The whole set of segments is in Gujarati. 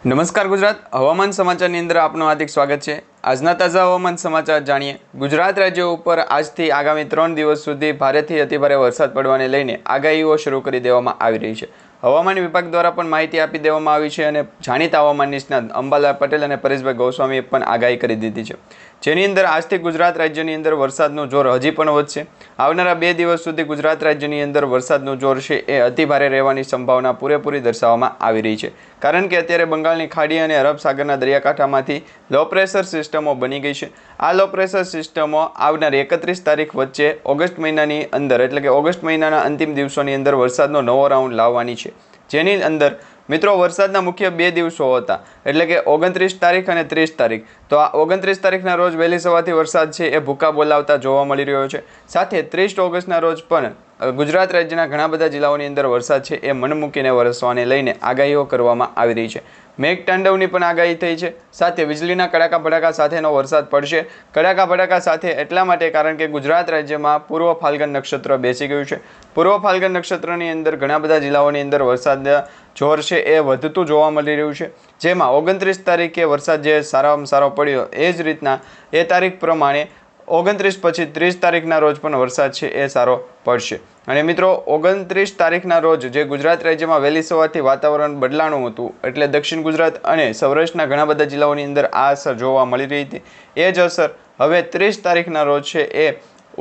નમસ્કાર ગુજરાત. હવામાન સમાચારની અંદર આપનું હાર્દિક સ્વાગત છે. આજના તાજા હવામાન સમાચાર જાણીએ. ગુજરાત રાજ્ય ઉપર આજથી આગામી ત્રણ દિવસ સુધી ભારેથી અતિભારે વરસાદ પડવાને લઈને આગાહીઓ શરૂ કરી દેવામાં આવી રહી છે. હવામાન વિભાગ દ્વારા પણ માહિતી આપી દેવામાં આવી છે અને જાણીતા હવામાન નિષ્ણાત અંબાલાલ પટેલ અને પરેશભાઈ ગોસ્વામીએ પણ આગાહી કરી દીધી છે. જેની અંદર આજથી ગુજરાત રાજ્યની અંદર વરસાદનું જોર હજી પણ વધશે. આવનારા બે દિવસ સુધી ગુજરાત રાજ્યની અંદર વરસાદનું જોર છે એ અતિભારે રહેવાની સંભાવના પૂરેપૂરી દર્શાવવામાં આવી રહી છે. કારણ કે અત્યારે બંગાળની ખાડી અને અરબ સાગરના દરિયાકાંઠામાંથી લો પ્રેશર સિસ્ટમો બની ગઈ છે. આ લો પ્રેશર સિસ્ટમો આવનાર એકત્રીસ તારીખ વચ્ચે ઓગસ્ટ મહિનાની અંદર એટલે કે ઓગસ્ટ મહિનાના અંતિમ દિવસોની અંદર વરસાદનો નવો રાઉન્ડ લાવવાની છે. જેની અંદર મિત્રો, વરસાદના મુખ્ય બે દિવસો હતા, એટલે કે ઓગણત્રીસ તારીખ અને ત્રીસ તારીખ. તો આ ઓગણત્રીસ તારીખના રોજ વહેલી સવારથી વરસાદ છે એ ભૂકા બોલાવતા જોવા મળી રહ્યો છે. સાથે ત્રીસ ઓગસ્ટના રોજ પણ ગુજરાત રાજ્યના ઘણા બધા જિલ્લાઓની અંદર વરસાદ છે એ મન મૂકીને વરસવાને લઈને આગાહીઓ કરવામાં આવી રહી છે. મેઘતાંડવની પણ આગાહી થઈ છે. સાથે વીજળીના કડાકા ભડાકા સાથેનો વરસાદ પડશે. કડાકા ભડાકા સાથે એટલા માટે કારણ કે ગુજરાત રાજ્યમાં પૂર્વ ફાલ્ગન નક્ષત્ર બેસી ગયું છે. પૂર્વ ફાલ્ગન નક્ષત્રની અંદર ઘણા બધા જિલ્લાઓની અંદર વરસાદ જોર છે એ વધતું જોવા મળી રહ્યું છે. જેમાં ઓગણત્રીસ તારીખે વરસાદ જે સારામાં સારો પડ્યો એ જ રીતના એ તારીખ પ્રમાણે ઓગણત્રીસ પછી ત્રીસ તારીખના રોજ પણ વરસાદ છે એ સારો પડશે. અને મિત્રો, ઓગણત્રીસ તારીખના રોજ જે ગુજરાત રાજ્યમાં વહેલી સવારથી વાતાવરણ બદલાણું હતું, એટલે દક્ષિણ ગુજરાત અને સૌરાષ્ટ્રના ઘણા બધા જિલ્લાઓની અંદર આ અસર જોવા મળી રહી હતી. એ જ અસર હવે ત્રીસ તારીખના રોજ છે એ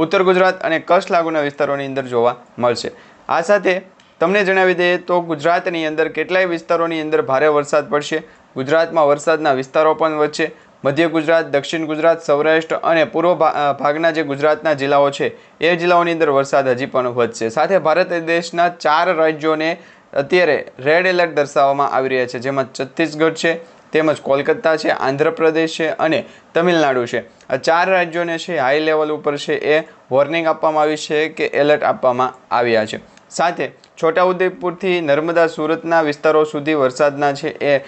ઉત્તર ગુજરાત અને કચ્છ લાગુના વિસ્તારોની અંદર જોવા મળશે. આ સાથે તમને જણાવી દઈએ તો ગુજરાતની અંદર કેટલાય વિસ્તારોની અંદર ભારે વરસાદ પડશે. ગુજરાતમાં વરસાદના વિસ્તારો પણ વચ્ચે મધ્ય ગુજરાત, દક્ષિણ ગુજરાત, સૌરાષ્ટ્ર અને પૂર્વ ભાગના જે ગુજરાતના જિલ્લાઓ છે, એ જિલ્લાઓની અંદર વરસાદ હજી પણ વધશે. સાથે ભારત દેશના ચાર રાજ્યોને અત્યારે રેડ એલર્ટ દર્શાવવામાં આવી રહ્યા છે, જેમાં છત્તીસગઢ છે, તેમજ કોલકાતા છે, આંધ્રપ્રદેશ છે અને તમિલનાડુ છે. આ ચાર રાજ્યોને છે, હાઈ લેવલ ઉપર છે, એ વોર્નિંગ આપવામાં આવી છે કે એલર્ટ આપવામાં આવ્યા છે. સાથે છોટાઉદેપુરથી નર્મદા સુરતના વિસ્તારો સુધી વરસાદના છે, એ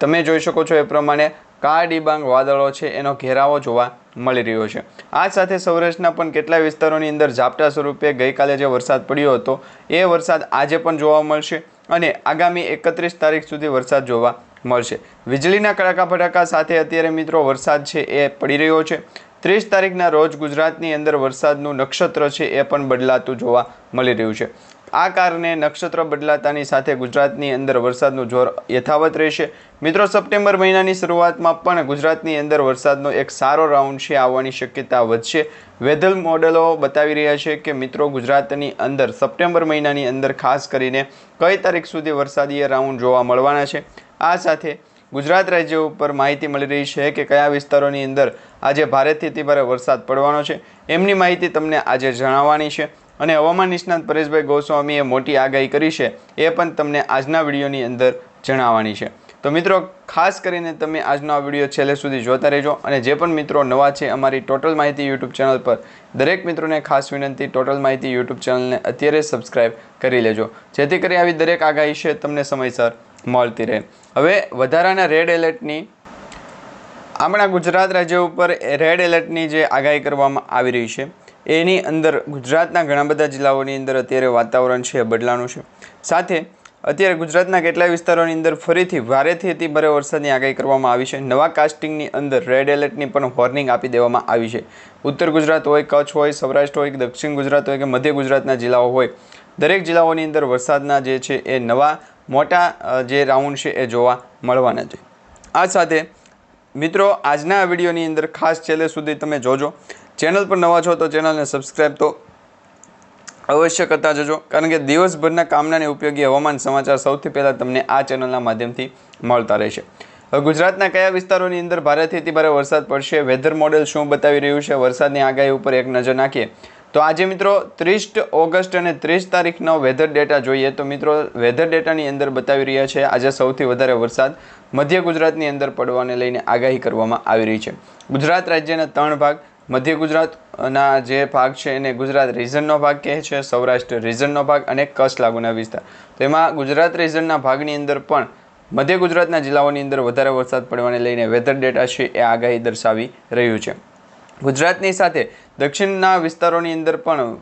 તમે જોઈ શકો છો એ પ્રમાણે કાળા ડિબાંગ વાદળો છે, એનો ઘેરાવો જોવા મળી રહ્યો છે. આ સાથે સૌરાષ્ટ્રના પણ કેટલાય વિસ્તારોની અંદર ઝાપટા સ્વરૂપે ગઈકાલે જે વરસાદ પડ્યો હતો, એ વરસાદ આજે પણ જોવા મળશે અને આગામી એકત્રીસ તારીખ સુધી વરસાદ જોવા મળશે. વીજળીના કડાકા ફટાકા સાથે અત્યારે મિત્રો વરસાદ છે એ પડી રહ્યો છે. ત્રીસ તારીખના રોજ ગુજરાતની અંદર વરસાદનું નક્ષત્ર છે એ પણ બદલાતું જોવા મળી રહ્યું છે. આ કારણે નક્ષત્ર બદલાતાની સાથે ગુજરાતની અંદર વરસાદનું જોર યથાવત રહેશે. મિત્રો, સપ્ટેમ્બર મહિનાની શરૂઆતમાં પણ ગુજરાતની અંદર વરસાદનો એક સારો રાઉન્ડ છે, આવવાની શક્યતા વધશે. વેધર મોડેલો બતાવી રહ્યા છે કે, મિત્રો, ગુજરાતની અંદર સપ્ટેમ્બર મહિનાની અંદર ખાસ કરીને કઈ તારીખ સુધી વરસાદીય રાઉન્ડ જોવા મળવાના છે? આ સાથે ગુજરાત રાજ્ય ઉપર માહિતી મળી રહી છે કે, કયા વિસ્તારોની અંદર આજે ભારેથી અતિભારે વરસાદ પડવાનો છે. એમની માહિતી તમને આજે જણાવવાની છે. અને હવામાન નિષ્ણાત પરેશભાઈ ગોસ્વામીએ મોટી આગાહી કરી છે. એ પણ તમને આજના વિડીયોની અંદર જણાવવાની છે. તો મિત્રો, ખાસ કરીને તમે આજનો આ વીડિયો છેલ્લે સુધી જોતા રહેજો અને જે પણ મિત્રો નવા છે અમારી ટોટલ માહિતી યુટ્યુબ ચેનલ પર, દરેક મિત્રોને ખાસ વિનંતી ટોટલ માહિતી યુટ્યુબ ચેનલને અત્યારે સબસ્ક્રાઇબ કરી લેજો. જેથી કરી આવી દરેક આગાહી છે તમને સમયસર મળતી રહે. હવે વધારાના રેડ એલર્ટની આપણા ગુજરાત રાજ્ય ઉપર રેડ એલર્ટની જે આગાહી કરવામાં આવી રહી છે. એની અંદર ગુજરાતના ઘણા બધા જિલ્લાઓની અંદર અત્યારે વાતાવરણ છે બદલાનું છે. સાથે અત્યારે ગુજરાતના કેટલાય વિસ્તારોની અંદર ફરીથી ભારેથી અતિ ભારે વરસાદની આગાહી કરવામાં આવી છે. નવા કાસ્ટિંગની અંદર રેડ એલર્ટની પણ વોર્નિંગ આપી દેવામાં આવી છે. ઉત્તર ગુજરાત હોય, કચ્છ હોય, સૌરાષ્ટ્ર હોય, દક્ષિણ ગુજરાત હોય કે મધ્ય ગુજરાતના જિલ્લાઓ હોય, દરેક જિલ્લાઓની અંદર વરસાદના જે છે એ નવા મોટા જે રાઉન્ડ છે એ જોવા મળવાના છે. આ સાથે મિત્રો, આજના વિડીયોની અંદર ખાસ છેલ્લે સુધી તમે જોજો. ચેનલ પર નવા છો તો ચેનલને સબસ્ક્રાઈબ તો અવશ્ય કરતા જજો. કારણ કે દિવસભરના કામનાને ઉપયોગી હવામાન સમાચાર સૌથી પહેલાં તમને આ ચેનલના માધ્યમથી મળતા રહેશે. ગુજરાતના કયા વિસ્તારોની અંદર ભારેથી અતિ ભારે વરસાદ પડશે? વેધર મોડેલ શું બતાવી રહ્યું છે? વરસાદની આગાહી ઉપર એક નજર નાખીએ. તો આજે મિત્રો ત્રીસ ઓગસ્ટ અને ત્રીસ તારીખનો વેધર ડેટા જોઈએ તો મિત્રો વેધર ડેટાની અંદર બતાવી રહ્યા છે આજે સૌથી વધારે વરસાદ મધ્ય ગુજરાતની અંદર પડવાને લઈને આગાહી કરવામાં આવી રહી છે. ગુજરાત રાજ્યના ત્રણ ભાગ મધ્ય ગુજરાતના જે ભાગ છે એને ગુજરાત રિઝનનો ભાગ કહે છે, સૌરાષ્ટ્ર રિઝનનો ભાગ અને કચ્છ લાગુના વિસ્તાર. તો એમાં ગુજરાત રિઝનના ભાગની અંદર પણ મધ્ય ગુજરાતના જિલ્લાઓની અંદર વધારે વરસાદ પડવાને લઈને વેધર ડેટા છે એ આગાહી દર્શાવી રહ્યું છે. ગુજરાતની સાથે દક્ષિણના વિસ્તારોની અંદર પણ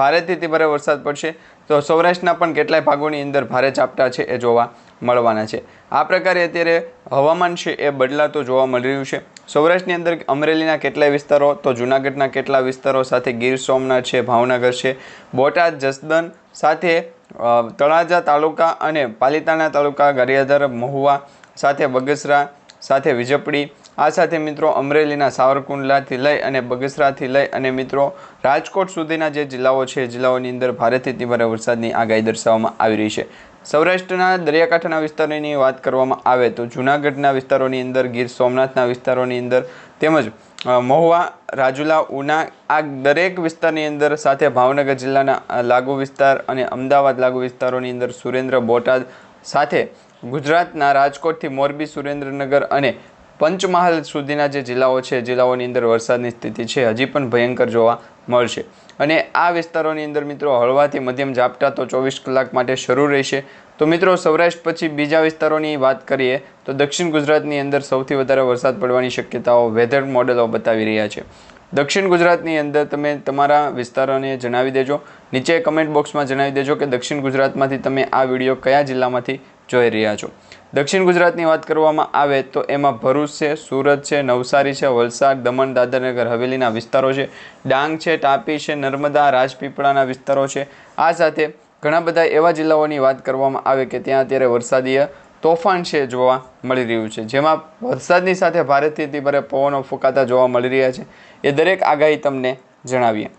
ભારેથી તે ભારે વરસાદ પડશે. તો સૌરાષ્ટ્રના પણ કેટલાય ભાગોની અંદર ભારે ઝાપટા છે એ જોવા મળવાના છે. આ પ્રકારે અત્યારે હવામાન છે એ બદલાતું જોવા મળી રહ્યું છે. સૌરાષ્ટ્રની અંદર અમરેલીના કેટલાય વિસ્તારો, તો જૂનાગઢના કેટલા વિસ્તારો સાથે ગીર સોમનાથ છે, ભાવનગર છે, બોટાદ જસદન સાથે તળાજા તાલુકા અને પાલિતાણા તાલુકા, ગારિયાધાર, મહુવા સાથે બગસરા સાથે વિજપડી. આ સાથે મિત્રો અમરેલીના સાવરકુંડલાથી લઈ અને બગસરાથી લઈ અને મિત્રો રાજકોટ સુધીના જે જિલ્લાઓ છે જિલ્લાઓની અંદર ભારેથી અતિભારે વરસાદની આગાહી દર્શાવવામાં આવી રહી છે. સૌરાષ્ટ્રના દરિયાકાંઠાના વિસ્તારોની વાત કરવામાં આવે તો જૂનાગઢના વિસ્તારોની અંદર, ગીર સોમનાથના વિસ્તારોની અંદર તેમજ મહુવા, રાજુલા, ઉના, આ દરેક વિસ્તારની અંદર સાથે ભાવનગર જિલ્લાના લાગુ વિસ્તાર અને અમદાવાદ લાગુ વિસ્તારોની અંદર સુરેન્દ્ર બોટાદ સાથે ગુજરાતના રાજકોટથી મોરબી, સુરેન્દ્રનગર અને પંચમહાલ સુધીના જે જિલ્લાઓ છે, જિલ્લાઓની અંદર વરસાદની સ્થિતિ છે, હજી પણ ભયંકર જોવા મળશે. અને આ વિસ્તારોની અંદર મિત્રો હળવાથી મધ્યમ ઝાપટા તો ચોવીસ કલાક માટે શરૂ રહેશે. તો મિત્રો સૌરાષ્ટ્ર પછી બીજા વિસ્તારોની વાત કરીએ, તો દક્ષિણ ગુજરાતની અંદર સૌથી વધારે વરસાદ પડવાની શક્યતાઓ વેધર મોડેલો બતાવી રહ્યા છે. દક્ષિણ ગુજરાતની અંદર તમે તમારા વિસ્તારોને જણાવી દેજો. નીચે કમેન્ટ બોક્સમાં જણાવી દેજો કે દક્ષિણ ગુજરાતમાંથી તમે આ વીડિયો કયા જિલ્લામાંથી જોઈ રહ્યા છો. દક્ષિણ ગુજરાતની વાત કરવામાં આવે તો એમાં ભરૂચ છે, સુરત છે, નવસારી છે, વલસાડ, દમણ, દાદરનગર, હવેલીના વિસ્તારો છે. ડાંગ છે, તાપી છે, નર્મદા, રાજપીપળાના વિસ્તારો છે. આ સાથે ઘણા બધા એવા જિલ્લાઓની વાત કરવામાં આવે કે ત્યાં અત્યારે વરસાદીય તોફાન છે જોવા મળી રહ્યું છે. જેમાં વરસાદની સાથે ભારેથી અતિભારે પવનો ફૂંકાતા જોવા મળી રહ્યા છે. એ દરેક આગાહી તમને જણાવીએ.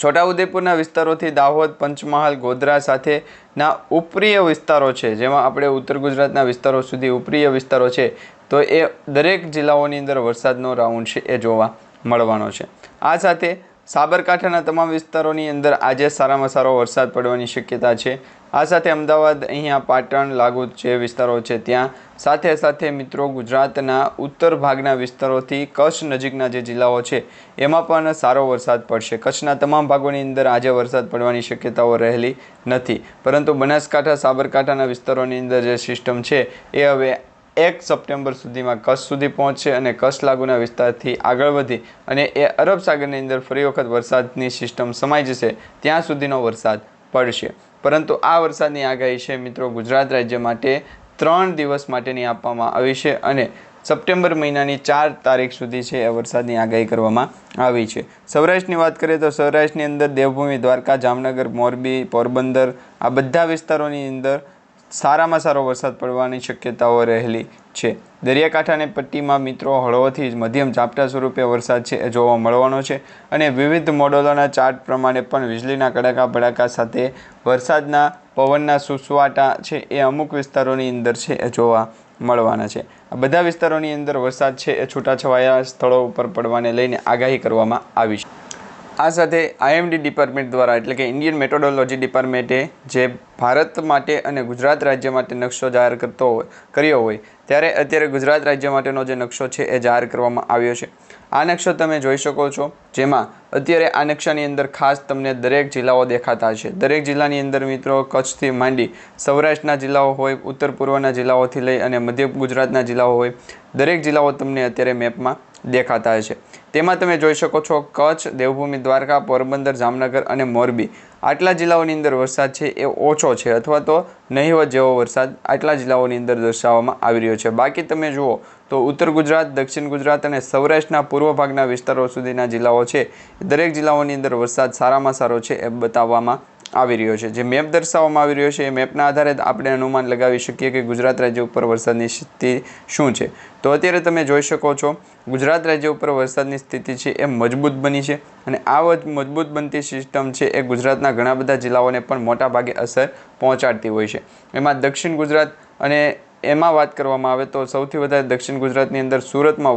છોટાઉદેપુરના વિસ્તારોથી દાહોદ, પંચમહાલ, ગોધરા સાથેના ઉપરીય વિસ્તારો છે. જેમાં આપણે ઉત્તર ગુજરાતના વિસ્તારો સુધી ઉપરીય વિસ્તારો છે. તો એ દરેક જિલ્લાઓની અંદર વરસાદનો રાઉન્ડ છે એ જોવા મળવાનો છે. આ સાથે સાબરકાંઠાના તમામ વિસ્તારોની અંદર આજે સારામાં સારો વરસાદ પડવાની શક્યતા છે. આ સાથે અમદાવાદ, અહીંયા પાટણ લાગુ જે વિસ્તારો છે, ત્યાં સાથે સાથે મિત્રો ગુજરાતના ઉત્તર ભાગના વિસ્તારોથી કચ્છ નજીકના જે જિલ્લાઓ છે, એમાં પણ સારો વરસાદ પડશે. કચ્છના તમામ ભાગોની અંદર આજે વરસાદ પડવાની શક્યતાઓ રહેલી નથી. પરંતુ બનાસકાંઠા, સાબરકાંઠાના વિસ્તારોની અંદર જે સિસ્ટમ છે, એ હવે એક સપ્ટેમ્બર સુધીમાં કચ્છ સુધી પહોંચશે અને કચ્છ લાગુના વિસ્તારથી આગળ વધી અને એ અરબ સાગરની અંદર ફરી વખત વરસાદની સિસ્ટમ સમાઈ જશે, ત્યાં સુધીનો વરસાદ પડશે. પરંતુ આ વરસાદની આગાહી છે મિત્રો ગુજરાત રાજ્ય માટે ત્રણ દિવસ માટેની આપવામાં આવી છે અને સપ્ટેમ્બર મહિનાની ચાર તારીખ સુધી છે એ વરસાદની આગાહી કરવામાં આવી છે. સૌરાષ્ટ્રની વાત કરીએ તો સૌરાષ્ટ્રની અંદર દેવભૂમિ દ્વારકા, જામનગર, મોરબી, પોરબંદર આ બધા વિસ્તારોની અંદર સારામાં સારો વરસાદ પડવાની શક્યતાઓ રહેલી છે. દરિયાકાંઠાની પટ્ટીમાં મિત્રો હળવોથી મધ્યમ ઝાપટા સ્વરૂપે વરસાદ છે એ જોવા મળવાનો છે અને વિવિધ મોડલોના ચાર્ટ પ્રમાણે પણ વીજળીના કડાકા ભડાકા સાથે વરસાદના પવનના સુસવાટા છે એ અમુક વિસ્તારોની અંદર છે એ જોવા મળવાના છે. આ બધા વિસ્તારોની અંદર વરસાદ છે એ છૂટાછવાયા સ્થળો ઉપર પડવાને લઈને આગાહી કરવામાં આવી છે. આ સાથે આઈએમડી ડિપાર્ટમેન્ટ દ્વારા, એટલે કે ઇન્ડિયન મેટોડોલોજી ડિપાર્ટમેન્ટે જે ભારત માટે અને ગુજરાત રાજ્ય માટે નકશો જાહેર કરતો હોય, કર્યો હોય, ત્યારે અત્યારે ગુજરાત રાજ્ય માટેનો જે નકશો છે એ જાહેર કરવામાં આવ્યો છે. આ નકશો તમે જોઈ શકો છો, જેમાં અત્યારે આ નકશાની અંદર ખાસ તમને દરેક જિલ્લાઓ દેખાતા છે. દરેક જિલ્લાની અંદર મિત્રો કચ્છથી માંડી સૌરાષ્ટ્રના જિલ્લાઓ હોય, ઉત્તર પૂર્વના જિલ્લાઓથી લઈ અને મધ્ય ગુજરાતના જિલ્લાઓ હોય, દરેક જિલ્લાઓ તમને અત્યારે મેપમાં દેખાતા છે. તેમાં તમે જોઈ શકો છો કચ્છ, દેવભૂમિ, દ્વારકા, પોરબંદર, જામનગર અને મોરબી. આટલા જિલ્લાઓની અંદર વરસાદ છે એ ઓછો છે અથવા તો નહીવત જેવો વરસાદ આટલા જિલ્લાઓની અંદર દર્શાવવામાં આવી રહ્યો છે. બાકી તમે જુઓ તો ઉત્તર ગુજરાત, દક્ષિણ ગુજરાત અને સૌરાષ્ટ્રના પૂર્વ ભાગના વિસ્તારો સુધીના જિલ્લાઓ છે. દરેક જિલ્લાઓની અંદર વરસાદ સારામાં સારો છે એ બતાવવામાં આવી રહ્યો છે. જે મેપ દર્શાવવામાં આવી રહ્યો છે, એ મેપના આધારે આપણે અનુમાન લગાવી શકીએ કે ગુજરાત રાજ્ય ઉપર વરસાદની સ્થિતિ શું છે. તો અત્યારે તમે જોઈ શકો છો, ગુજરાત રાજ્ય ઉપર વરસાદની સ્થિતિ છે એ મજબૂત બની છે અને આ વધ- મજબૂત બનતી સિસ્ટમ છે એ ગુજરાતના ઘણા બધા જિલ્લાઓને પણ મોટા ભાગે અસર પહોંચાડતી હોય છે. એમાં દક્ષિણ ગુજરાત અને એમાં વાત કરવામાં આવે તો સૌથી વધારે દક્ષિણ ગુજરાતની અંદર સુરતમાં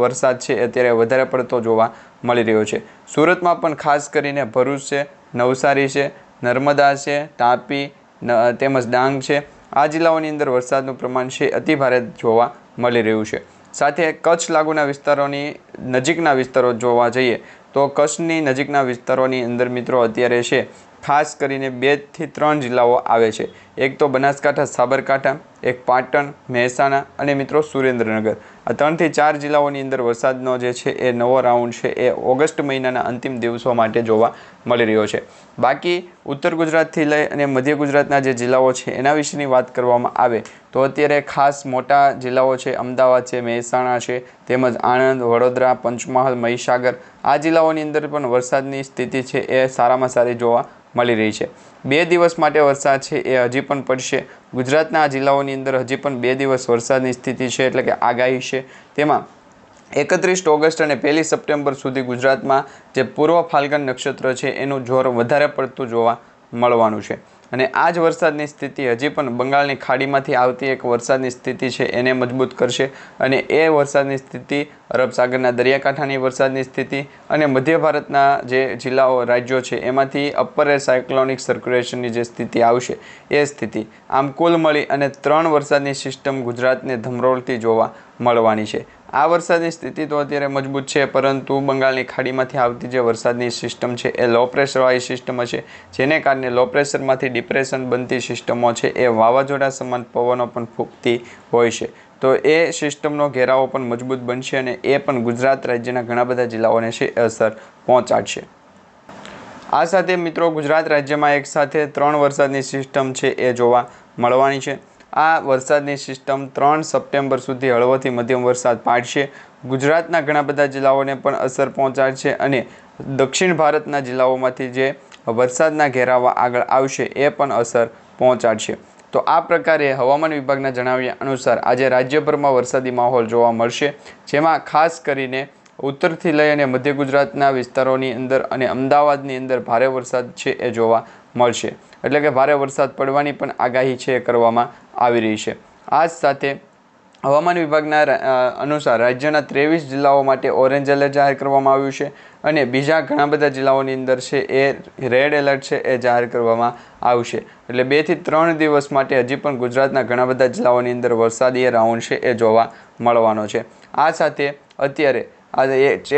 વરસાદ છે અત્યારે વધારે પડતો જોવા મળી રહ્યો છે. સુરતમાં પણ ખાસ કરીને ભરૂચ છે, નવસારી છે નર્મદા છે, તાપી તેમજ ડાંગ છે. આ જિલ્લાઓની અંદર વરસાદનું પ્રમાણ છે, અતિ ભારે જોવા મળી રહ્યું છે. સાથે કચ્છ લાગુના વિસ્તારોની નજીકના વિસ્તારો જોવા જઈએ, તો કચ્છની નજીકના વિસ્તારોની અંદર મિત્રો અત્યારે છે, ખાસ કરીને બેથી ત્રણ જિલ્લાઓ આવે છે. એક તો બનાસકાંઠા, સાબરકાંઠા, એક પાટણ, મહેસાણા અને મિત્રો સુરેન્દ્રનગર. ત્રણથી ચાર જિલ્લાઓની અંદર વરસાદનો જે છે એ નવો રાઉન્ડ છે એ ઓગસ્ટ મહિનાના અંતિમ દિવસો માટે જોવા મળી રહ્યો છે. બાકી ઉત્તર ગુજરાતથી લઈ અને મધ્ય ગુજરાતના જે જિલ્લાઓ છે એના વિશેની વાત કરવામાં આવે તો અત્યારે ખાસ મોટા જિલ્લાઓ છે અમદાવાદ છે, મહેસાણા છે, તેમજ આણંદ, વડોદરા, પંચમહાલ, મહીસાગર આ જિલ્લાઓની અંદર પણ વરસાદની સ્થિતિ છે એ સારામાં સારી જોવા મળી રહી છે. બે દિવસ માટે વરસાદ છે એ હજી પણ પડશે. ગુજરાતના જિલ્લાઓની અંદર હજી પણ બે દિવસ વરસાદની સ્થિતિ છે એટલે કે આગાહી છે. તેમાં એકત્રીસ ઓગસ્ટ અને પહેલી સપ્ટેમ્બર સુધી ગુજરાતમાં જે પૂર્વ ફાલ્ગન નક્ષત્ર છે એનું જોર વધારે પડતું જોવા મળવાનું છે. અને આ જ વરસાદની સ્થિતિ હજી પણ બંગાળની ખાડીમાંથી આવતી એક વરસાદની સ્થિતિ છે, એને મજબૂત કરશે. અને એ વરસાદની સ્થિતિ અરબ સાગરના દરિયાકાંઠાની વરસાદની સ્થિતિ અને મધ્ય ભારતના જે જિલ્લાઓ, રાજ્યો છે, એમાંથી અપર એર સાયક્લોનિક સર્ક્યુલેશનની જે સ્થિતિ આવશે, એ સ્થિતિ. આમ કુલ મળી અને ત્રણ વરસાદની સિસ્ટમ ગુજરાતને ધમરોળતી જોવા મળવાની છે. આ વરસાદની સ્થિતિ તો અત્યારે મજબૂત છે, પરંતુ બંગાળની ખાડીમાંથી આવતી જે વરસાદની સિસ્ટમ છે એ લો પ્રેશરવાળી સિસ્ટમ છે, જેને કારણે લો પ્રેશરમાંથી ડિપ્રેશન બનતી સિસ્ટમો છે એ વાવાઝોડા સમાન પવનો પણ ફૂંકતી હોય છે. તો એ સિસ્ટમનો ઘેરાવો પણ મજબૂત બનશે અને એ પણ ગુજરાત રાજ્યના ઘણા બધા જિલ્લાઓને છે અસર પહોંચાડશે. આ સાથે મિત્રો ગુજરાત રાજ્યમાં એક સાથે ત્રણ વરસાદની સિસ્ટમ છે એ જોવા મળવાની છે. આ વરસાદની સિસ્ટમ ત્રણ સપ્ટેમ્બર સુધી હળવોથી મધ્યમ વરસાદ પાડશે. ગુજરાતના ઘણા બધા જિલ્લાઓને પણ અસર પહોંચાડશે અને દક્ષિણ ભારતના જિલ્લાઓમાંથી જે વરસાદના ઘેરાવા આગળ આવશે એ પણ અસર પહોંચાડશે. તો આ પ્રકારે હવામાન વિભાગના જણાવ્યા અનુસાર આજે રાજ્યભરમાં વરસાદી માહોલ જોવા મળશે, જેમાં ખાસ કરીને ઉત્તરથી લઈ અને મધ્ય ગુજરાતના વિસ્તારોની અંદર અને અમદાવાદની અંદર ભારે વરસાદ છે એ જોવા મળશે. એટલે કે ભારે વરસાદ પડવાની પણ આગાહી છે એ કરવામાં આવી રહી છે. આ જ સાથે હવામાન વિભાગના અનુસાર રાજ્યના ત્રેવીસ જિલ્લાઓ માટે ઓરેન્જ એલર્ટ જાહેર કરવામાં આવ્યું છે અને બીજા ઘણા બધા જિલ્લાઓની અંદર છે એ રેડ એલર્ટ છે એ જાહેર કરવામાં આવશે. એટલે બેથી ત્રણ દિવસ માટે હજી પણ ગુજરાતના ઘણા બધા જિલ્લાઓની અંદર વરસાદી રાઉન્ડ છે એ જોવા મળવાનો છે. આ સાથે અત્યારે આ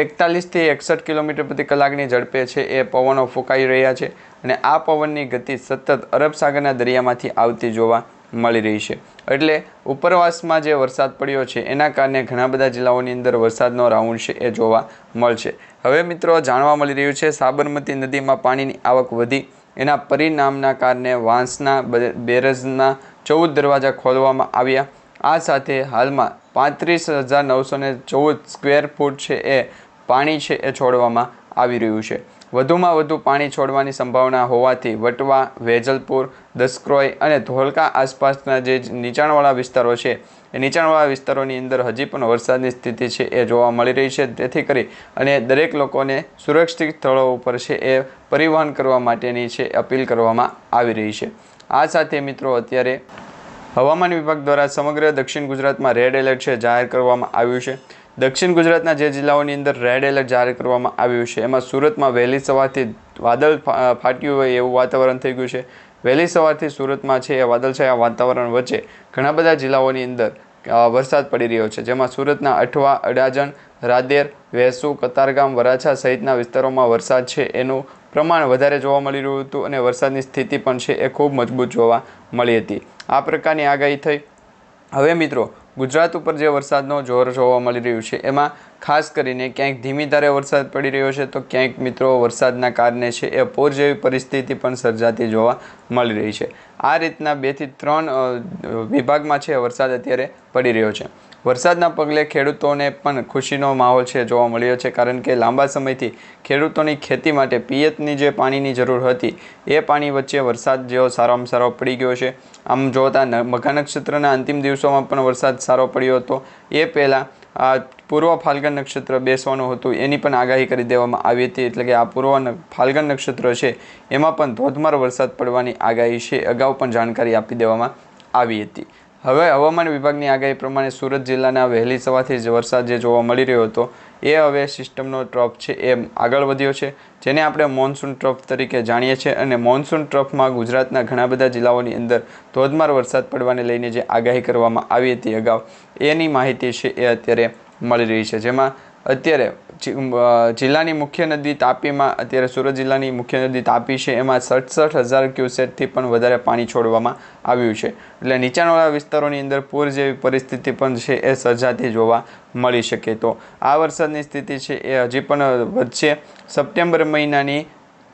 એકતાલીસથી એકસઠ કિલોમીટર પ્રતિ કલાકની ઝડપે છે એ પવનો ફૂંકાઈ રહ્યા છે અને આ પવનની ગતિ સતત અરબ સાગરના દરિયામાંથી આવતી જોવા મળી રહી છે. એટલે ઉપરવાસમાં જે વરસાદ પડ્યો છે, એના કારણે ઘણા બધા જિલ્લાઓની અંદર વરસાદનો રાઉન્ડ છે એ જોવા મળશે. હવે મિત્રો જાણવા મળી રહ્યું છે, સાબરમતી નદીમાં પાણીની આવક વધી. એના પરિણામના કારણે વાંસના બેરજના ચૌદ દરવાજા ખોલવામાં આવ્યા. આ સાથે હાલમાં પાંત્રીસ હજાર નવસો ને ચૌદ સ્ક્વેર ફૂટ છે એ પાણી છે એ છોડવામાં આવી રહ્યું છે. વધુમાં વધુ પાણી છોડવાની સંભાવના હોવાથી વટવા, વેજલપુર, દસક્રોય અને ધોલકા આસપાસના જે નીચાણવાળા વિસ્તારો છે, એ નીચાણવાળા વિસ્તારોની અંદર હજી પણ વરસાદની સ્થિતિ છે એ જોવા મળી રહી છે. તેથી કરી અને દરેક લોકોને સુરક્ષિત સ્થળો ઉપર છે એ પરિવહન કરવા માટેની છે અપીલ કરવામાં આવી રહી છે. આ સાથે મિત્રો અત્યારે હવામાન વિભાગ દ્વારા સમગ્ર દક્ષિણ ગુજરાતમાં રેડ એલર્ટ છે જાહેર કરવામાં આવ્યું છે. દક્ષિણ ગુજરાતના જે જિલ્લાઓની અંદર રેડ એલર્ટ જાહેર કરવામાં આવ્યું છે. એમાં સુરતમાં વહેલી સવારથી વાદળ ફાટ્યું હોય એવું વાતાવરણ થઈ ગયું છે. વહેલી સવારથી સુરતમાં છે એ વાદળછાયા વાતાવરણ વચ્ચે ઘણા બધા જિલ્લાઓની અંદર વરસાદ પડી રહ્યો છે. જેમાં સુરતના અઠવા, અડાજણ, રાદેર, વેસુ, કતારગામ, વરાછા સહિતના વિસ્તારોમાં વરસાદ છે એનું પ્રમાણ વધારે જોવા મળી રહ્યું હતું અને વરસાદની સ્થિતિ પણ છે એ ખૂબ મજબૂત જોવા મળી હતી. આ પ્રકારની આગાહી થઈ. હવે મિત્રો ગુજરાત ઉપર જે વરસાદનો જોર જોવા મળી રહ્યું છે, એમાં ખાસ કરીને ક્યાંક ધીમી ધારે વરસાદ પડી રહ્યો છે, તો ક્યાંક મિત્રો વરસાદના કારણે છે, એ પૂર જેવી પરિસ્થિતિ પણ સર્જાતી જોવા મળી રહી છે. આ રીતના બેથી ત્રણ વિભાગમાં છે, વરસાદ અત્યારે પડી રહ્યો છે. વરસાદના પગલે ખેડૂતોને પણ ખુશીનો માહોલ છે જોવા મળ્યો છે, કારણ કે લાંબા સમયથી ખેડૂતોની ખેતી માટે પિયતની જે પાણીની જરૂર હતી, એ પાણી વચ્ચે વરસાદ જેવો સારામાં સારો પડી ગયો છે. આમ જોતા મઘા નક્ષત્રના અંતિમ દિવસોમાં પણ વરસાદ સારો પડ્યો હતો. એ પહેલાં આ પૂર્વ ફાલ્ગન નક્ષત્ર બેસવાનું હતું, એની પણ આગાહી કરી દેવામાં આવી હતી, એટલે કે આ પૂર્વ ફાલ્ગન નક્ષત્ર છે, એમાં પણ ધોધમાર વરસાદ પડવાની આગાહી છે, અગાઉ પણ જાણકારી આપી દેવામાં આવી હતી. હવે હવામાન વિભાગની આગાહી પ્રમાણે સુરત જિલ્લાના વહેલી સવારથી જ વરસાદ જે જોવા મળી રહ્યો હતો, એ હવે સિસ્ટમનો ટ્રફ છે એ આગળ વધ્યો છે, જેને આપણે મોન્સૂન ટ્રફ તરીકે જાણીએ છીએ અને મોન્સૂન ટ્રફમાં ગુજરાતના ઘણા બધા જિલ્લાઓની અંદર ધોધમાર વરસાદ પડવાને લઈને જે આગાહી કરવામાં આવી હતી અગાઉ, એની માહિતી છે એ અત્યારે મળી રહી છે. જેમાં અત્યારે જિલ્લાની મુખ્ય નદી તાપીમાં, અત્યારે સુરત જિલ્લાની મુખ્ય નદી તાપી છે. એમાં સડસઠ હજાર ક્યુસેટથી પણ વધારે પાણી છોડવામાં આવ્યું છે. એટલે નીચાણવાળા વિસ્તારોની અંદર પૂર જેવી પરિસ્થિતિ પણ છે એ સર્જાતી જોવા મળી શકે. તો આ વરસાદની સ્થિતિ છે એ હજી પણ વધશે. સપ્ટેમ્બર મહિનાની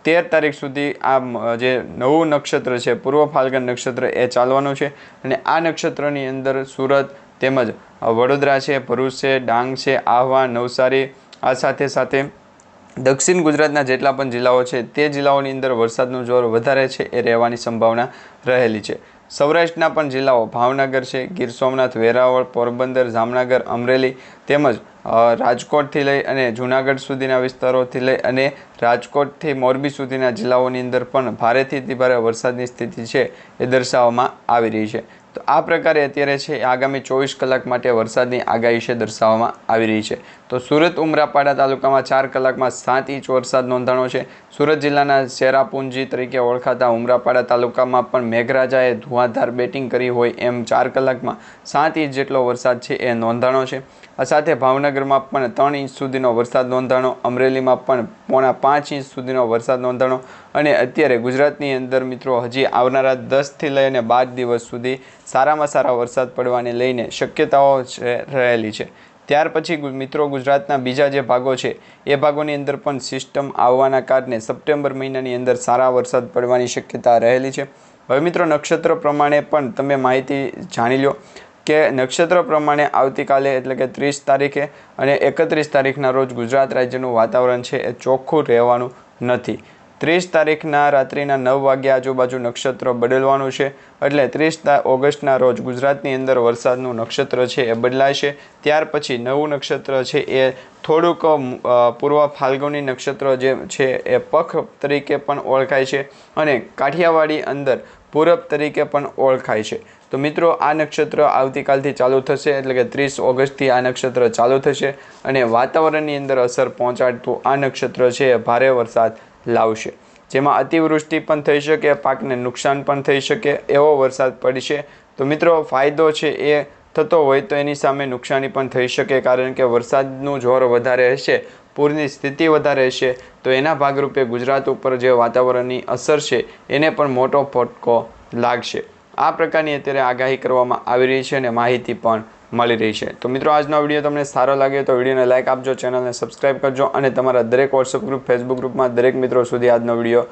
તેર તારીખ સુધી આ જે નવું નક્ષત્ર છે, પૂર્વ ફાલ્ગન નક્ષત્ર એ ચાલવાનું છે. અને આ નક્ષત્રની અંદર સુરત તેમજ વડોદરા છે, ભરૂચ છે, ડાંગ છે, આહવા, નવસારી, આ સાથે સાથે દક્ષિણ ગુજરાતના જેટલા પણ જિલ્લાઓ છે, તે જિલ્લાઓની અંદર વરસાદનું જોર વધારે છે એ રહેવાની સંભાવના રહેલી છે. સૌરાષ્ટ્રના પણ જિલ્લાઓ ભાવનગર છે, ગીર સોમનાથ, વેરાવળ, પોરબંદર, જામનગર, અમરેલી તેમજ રાજકોટથી લઈ અને જૂનાગઢ સુધીના વિસ્તારોથી લઈ અને રાજકોટથી મોરબી સુધીના જિલ્લાઓની અંદર પણ ભારેથી ભારે વરસાદની સ્થિતિ છે એ દર્શાવવામાં આવી રહી છે. તો આ પ્રકારે અત્યારે છે આગામી ચોવીસ કલાક માટે વરસાદની આગાહી છે દર્શાવવામાં આવી રહી છે. તો સુરત ઉમરાપાડા તાલુકામાં ચાર કલાકમાં સાત ઇંચ વરસાદ નોંધાણો છે. સુરત જિલ્લાના શેરાપુંજી તરીકે ઓળખાતા ઉમરાપાડા તાલુકામાં પણ મેઘરાજાએ ધુઆધાર બેટિંગ કરી હોય એમ ચાર કલાકમાં સાત ઇંચ જેટલો વરસાદ છે એ નોંધાણો છે. આ સાથે ભાવનગરમાં પણ ત્રણ ઇંચ સુધીનો વરસાદ નોંધાણો, અમરેલીમાં પણ પોણા પાંચ ઇંચ સુધીનો વરસાદ નોંધાણો અને અત્યારે ગુજરાતની અંદર મિત્રો હજી આવનારા દસથી લઈને બાર દિવસ સુધી સારામાં સારા વરસાદ પડવાને લઈને શક્યતાઓ રહેલી છે. ત્યાર પછી મિત્રો ગુજરાતના બીજા જે ભાગો છે, એ ભાગોની અંદર પણ સિસ્ટમ આવવાના કારણે સપ્ટેમ્બર મહિનાની અંદર સારા વરસાદ પડવાની શક્યતા રહેલી છે. હવે મિત્રો નક્ષત્ર પ્રમાણે પણ તમે માહિતી જાણી લો કે નક્ષત્ર પ્રમાણે આવતીકાલે એટલે કે ત્રીસ તારીખે અને એકત્રીસ તારીખના રોજ ગુજરાત રાજ્યનું વાતાવરણ છે એ ચોખ્ખું રહેવાનું નથી. ત્રીસ તારીખના રાત્રિના નવ વાગ્યા આજુબાજુ નક્ષત્ર બદલવાનું છે. એટલે ત્રીસ ઓગસ્ટના રોજ ગુજરાતની અંદર વરસાદનું નક્ષત્ર છે એ બદલાશે. ત્યાર પછી નવું નક્ષત્ર છે એ થોડુંક પૂર્વ ફાલ્ગુની નક્ષત્ર જે છે એ પખ તરીકે પણ ઓળખાય છે અને કાઠિયાવાડી અંદર પૂરબ તરીકે પણ ઓળખાય છે. તો મિત્રો, આ નક્ષત્ર આવતીકાલથી ચાલુ થશે, એટલે કે ત્રીસ ઓગસ્ટથી આ નક્ષત્ર ચાલુ થશે અને વાતાવરણની અંદર અસર પહોંચાડતું આ નક્ષત્ર છે ભારે વરસાદ લાવશે. જેમાં અતિવૃષ્ટિ પણ થઈ શકે, પાકને નુકસાન પણ થઈ શકે, એવો વરસાદ પડશે તો મિત્રો, ફાયદો છે એ થતો હોય તો એની સામે નુકસાની પણ થઈ શકે, કારણ કે વરસાદનું જોર વધારે હશે, પૂરની સ્થિતિ વધારે હશે, તો એના ભાગરૂપે ગુજરાત ઉપર જે વાતાવરણની અસર છે, એને પણ મોટો ફટકો લાગશે. આ પ્રકારની અત્યારે આગાહી કરવામાં આવી રહી છે અને માહિતી પણ મળી રહી છે. તો મિત્રો, આજનો વીડિયો તમને સારો લાગે તો વિડીયોને લાઇક આપજો ચેનલને સબસ્ક્રાઇબ કરજો અને તમારા દરેક વોટ્સઅપ ગ્રુપ ફેસબુક ગ્રુપમાં દરેક મિત્રો સુધી આજનો વીડિયો